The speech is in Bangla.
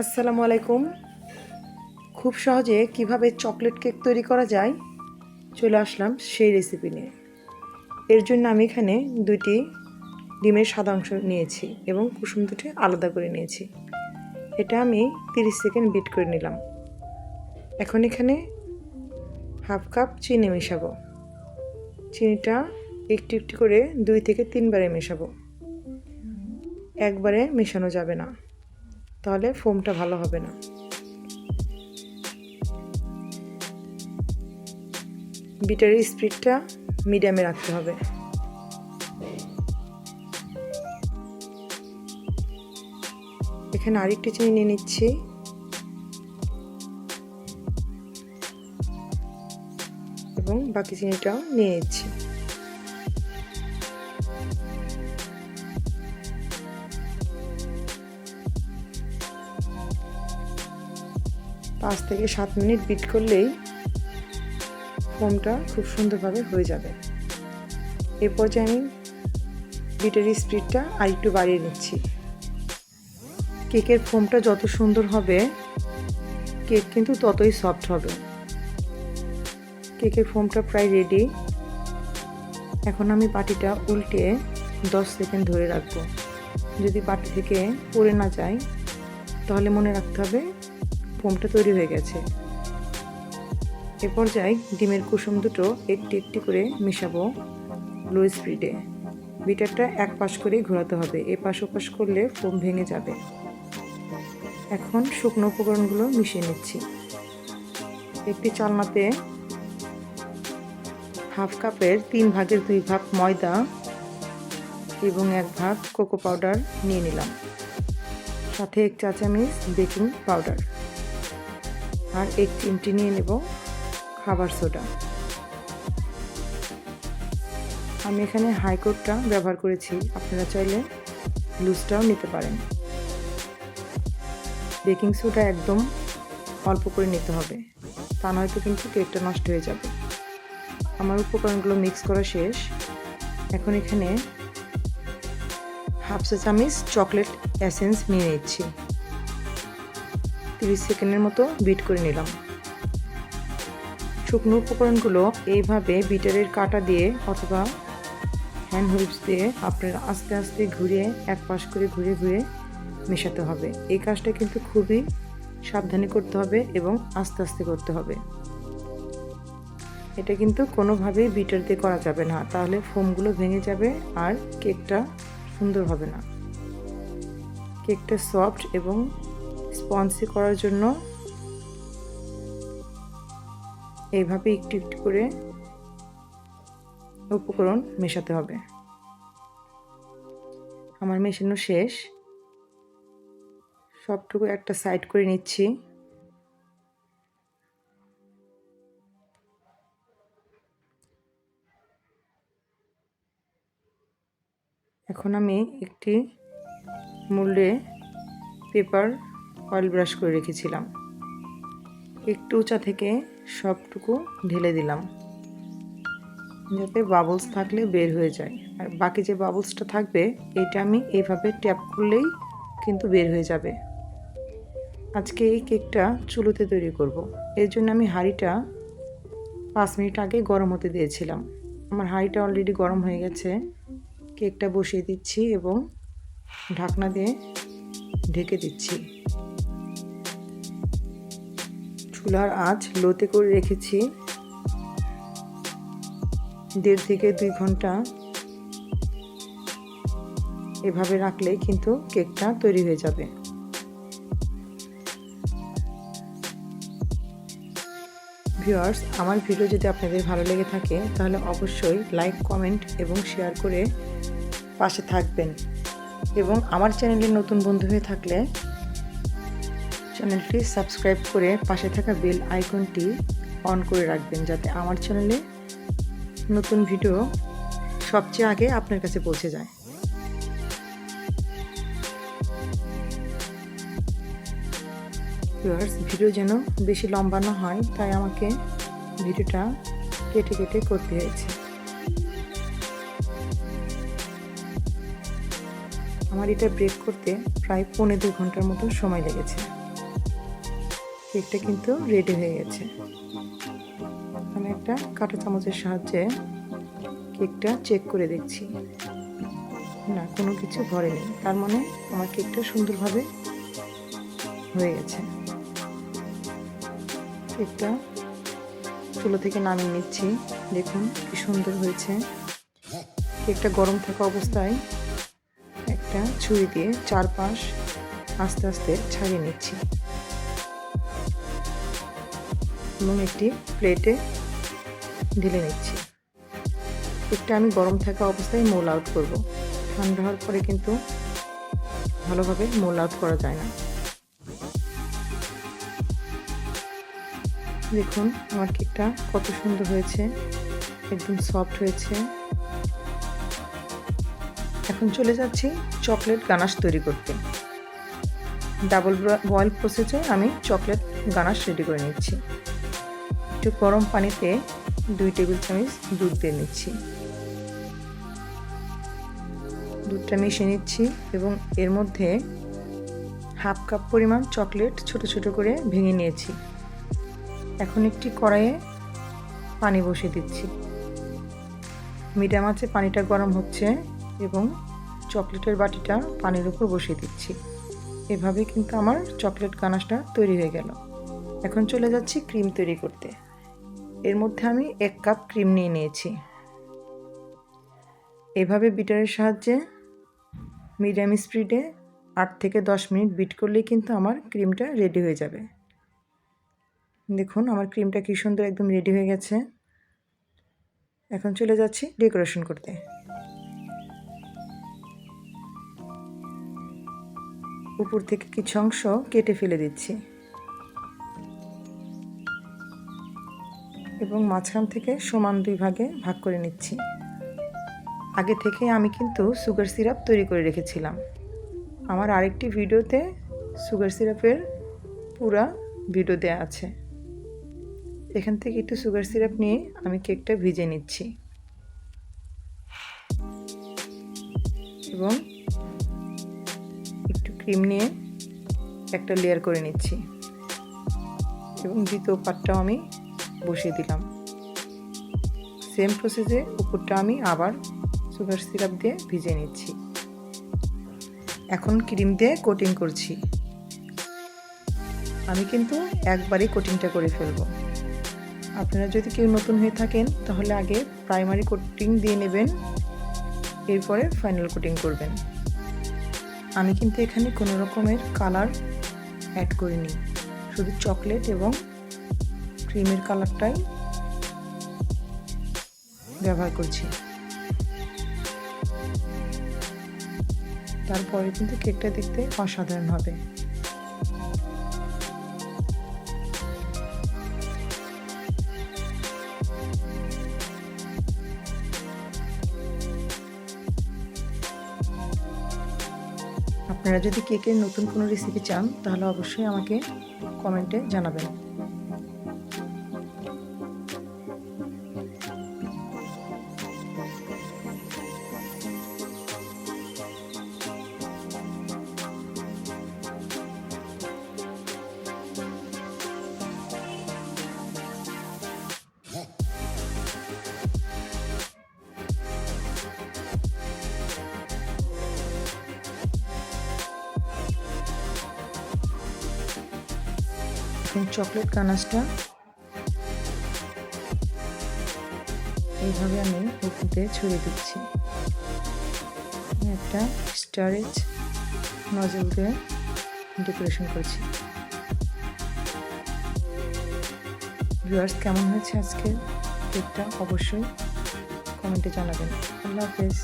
আসসালামু আলাইকুম। খুব সহজে কীভাবে চকলেট কেক তৈরি করা যায় চলে আসলাম সেই রেসিপি নিয়ে। এর জন্য আমি এখানে দুটি ডিমের সাদা অংশ নিয়েছি এবং কুসুম দুটি আলাদা করে নিয়েছি। এটা আমি তিরিশ সেকেন্ড বিট করে নিলাম। এখন এখানে হাফ কাপ চিনি মেশাবো। চিনিটা একটু একটু করে দুই থেকে তিনবারে মেশাবো। একবারে মেশানো যাবে না। তাহলে ফোমটা ভালো হবে না। বিটারের স্পিডটা মিডিয়ামে রাখতে হবে। এখানে আরেকটি চিনি নিয়ে নিচ্ছি। এবং বাকি চিনিটাও নিয়ে নিচ্ছি। পাঁচ থেকে সাত মিনিট বিট করলেই ফোমটা খুব সুন্দরভাবে হয়ে যাবে। এরপর যে আমি বিটের স্পিডটা আর একটু বাড়িয়ে নিচ্ছি। কেকের ফোমটা যত সুন্দর হবে, কেক কিন্তু ততই সফট হবে। কেকের ফোমটা প্রায় রেডি এখন আমি পাটিটা উল্টে দশ সেকেন্ড ধরে রাখব। যদি পাটি থেকে পড়ে না যায়, তাহলে মনে রাখতে হবে ফোমটা তৈরি হয়ে গেছে। এ পর্যায়ে ডিমের কুসুম দুটো একটি একটি করে মেশাবো লো স্পিডে। বিটারটা এক পাশ করে ঘোরাতে হবে এ পাশ ওপাশ করলে ফোম ভেঙে যাবে। এখন শুকনো উপকরণগুলো মিশিয়ে নিচ্ছি। একটি চালনাতে হাফ কাপের তিন ভাগের দুই ভাগ ময়দা এবং এক ভাগ কোকো পাউডার নিয়ে নিলাম। সাথে এক চা চামচ বেকিং পাউডার। আর এক চিমটি নিয়ে নেব খাবার সোডা। আমি এখানে হাইকোটটা ব্যবহার করেছি। আপনারা চাইলে লুজটাও নিতে পারেন। বেকিং সোডা একদম অল্প করে নিতে হবে। তা নয়তো কিন্তু কেকটা নষ্ট হয়ে যাবে। আমার উপকরণগুলো মিক্স করা শেষ। এখন এখানে হাফ চা চামিচ চকলেট অ্যাসেন্স নিয়ে নিচ্ছি। তিরিশ সেকেন্ডের মতো বিট করে নিলাম। শুকনো উপকরণগুলো এইভাবে বিটারের কাটা দিয়ে অথবা হ্যান্ড হুইপস দিয়ে আপনার আস্তে আস্তে ঘুরিয়ে এক পাশ করে ঘুরে ঘুরে মেশাতে হবে। এই কাজটা কিন্তু খুবই সাবধানে করতে হবে এবং আস্তে আস্তে করতে হবে। এটা কিন্তু কোনোভাবেই বিটার দিয়ে করা যাবে না। তাহলে ফোমগুলো ভেঙে যাবে আর কেকটা সুন্দর হবে না। কেকটা সফট এবং স্পঞ্জি করার জন্য এইভাবে একটু একটু করে উপকরণ মেশাতে হবে। আমার মেশানো শেষ। সবটুকু একটা সাইড করে নিচ্ছি। এখন আমি একটি মূল্যে পেপার অয়েল ব্রাশ করে রেখেছিলাম। একটু উঁচা থেকে সবটুকু ঢেলে দিলাম। যাতে বাবলস থাকলে বের হয়ে যায়। আর বাকি যে বাবলসটা থাকবে, এটা আমি এইভাবে ট্যাপ করলেই কিন্তু বের হয়ে যাবে। আজকে এই কেকটা চুলোতে তৈরি করব। এর জন্য আমি হাঁড়িটা পাঁচ মিনিট আগে গরম হতে দিয়েছিলাম। আমার হাঁড়িটা অলরেডি গরম হয়ে গেছে। কেকটা বসিয়ে দিচ্ছি এবং ঢাকনা দিয়ে ঢেকে দিচ্ছি। চুলার আঁচ লোতে করে রেখেছি। দেড় থেকে দুই ঘণ্টা এভাবে রাখলে কিন্তু কেকটা তৈরি হয়ে যাবে। ভিউয়ার্স, আমার ভিডিও যদি আপনাদের ভালো লেগে থাকে, তাহলে অবশ্যই লাইক, কমেন্ট এবং শেয়ার করে পাশে থাকবেন। এবং আমার চ্যানেলে নতুন বন্ধু হয়ে থাকলে চ্যানেলটি সাবস্ক্রাইব করে পাশে থাকা বেল আইকনটি অন করে রাখবেন যাতে আমার চ্যানেলে নতুন ভিডিও সবচেয়ে আগে আপনার কাছে পৌঁছে যায়। ভিউয়ার্স, ভিডিও যেন বেশি লম্বা না হয়, তাই আমাকে ভিডিওটা কেটে কেটে করতে হয়েছে। আমার এটা ব্রেক করতে প্রায় পৌনে দু ঘণ্টার মতো সময় লেগেছে। কেকটা কিন্তু রেডি হয়ে গেছে। আমি একটা কাঁটা চামচের সাহায্যে কেকটা চেক করে দেখছি। না, কোনো কিছু ভরেনি তার মানে আমার কেকটা সুন্দরভাবে হয়ে গেছে। কেকটা চুলো থেকে নামিয়ে নিচ্ছি। দেখুন কি সুন্দর হয়েছে। কেকটা গরম থাকা অবস্থায় একটা ছুরি দিয়ে চারপাশ আস্তে আস্তে ছাড়িয়ে নিচ্ছি। এবং একটি প্লেটে ঢেলে নিচ্ছি। কেকটা আমি গরম থাকা অবস্থায় মোল আউট করব। ঠান্ডা হওয়ার পরে কিন্তু ভালোভাবে মোল আউট করা যায় না। দেখুন, আমার কেকটা কত সুন্দর হয়েছে, একদম সফট হয়েছে। এখন চলে যাচ্ছি চকলেট গানাশ তৈরি করতে। ডাবল বয়েল প্রসেসে আমি চকলেট গানাশ রেডি করে নিচ্ছি। একটু গরম পানিতে দুই টেবিল চামচ দুধ দিয়ে নিচ্ছি। দুধটা মিশিয়ে নিচ্ছি এবং এর মধ্যে হাফ কাপ পরিমাণ চকলেট ছোট ছোট করে ভেঙে নিয়েছি। এখন একটি কড়াইয়ে পানি বসিয়ে দিচ্ছি। মিডিয়াম আছে পানিটা গরম হচ্ছে এবং চকলেটের বাটিটা পানির উপর বসিয়ে দিচ্ছি। এভাবে কিন্তু আমার চকলেট গানাশটা তৈরি হয়ে গেল। এখন চলে যাচ্ছি ক্রিম তৈরি করতে। এর মধ্যে আমি এক কাপ ক্রিম নিয়ে নিয়েছি। এভাবে বিটারের সাহায্যে মিডিয়াম স্পিডে আট থেকে দশ মিনিট বিট করলেই কিন্তু আমার ক্রিমটা রেডি হয়ে যাবে। দেখুন, আমার ক্রিমটা কী সুন্দর একদম রেডি হয়ে গেছে। এখন চলে যাচ্ছি ডেকোরেশন করতে। উপর থেকে কিছু অংশ কেটে ফেলে দিচ্ছি। এবং মাঝখান থেকে সমান দুই ভাগে ভাগ করে নিচ্ছি। আগে থেকে আমি কিন্তু সুগার সিরাপ তৈরি করে রেখেছিলাম। আমার আরেকটি ভিডিওতে সুগার সিরাপের পুরা ভিডিও দেওয়া আছে। এখান থেকে একটু সুগার সিরাপ নিয়ে আমি কেকটা ভিজে নিচ্ছি। এবং একটু ক্রিম নিয়ে একটা লেয়ার করে নিচ্ছি। এবং দ্বিতীয় পাটটাও আমি বসিয়ে দিলাম। সেম প্রসেসে উপরটা আমি আবার সুগার সিরাপ দিয়ে ভিজে নিচ্ছি। এখন ক্রিম দিয়ে কোটিং করছি। আমি কিন্তু একবারই কোটিংটা করে ফেলব। আপনারা যদি কেউ নতুন হয়ে থাকেন, তাহলে আগে প্রাইমারি কোটিং দিয়ে নেবেন। এরপরে ফাইনাল কোটিং করবেন। আমি কিন্তু এখানে কোনো রকমের কালার অ্যাড করিনি। শুধু চকলেট এবং ক্রিমের কালারটাই ব্যবহার করছি। তারপরে কিন্তু কেকটা দেখতে অসাধারণ হবে। আপনারা যদি কেকের নতুন কোনো রেসিপি চান, তাহলে অবশ্যই আমাকে কমেন্টে জানাবেন। এখন চকলেট কানাসটা। এইভাবে আমি উপরে ছড়িয়ে দিচ্ছি। একটা স্টারেজ নজল দিয়ে ডেকোরেশন করেছি। ভিউয়ার্স, কেমন হয়েছে আজকে কেকটা? অবশ্যই কমেন্টে জানাবেন। আল্লাহ হাফেজ।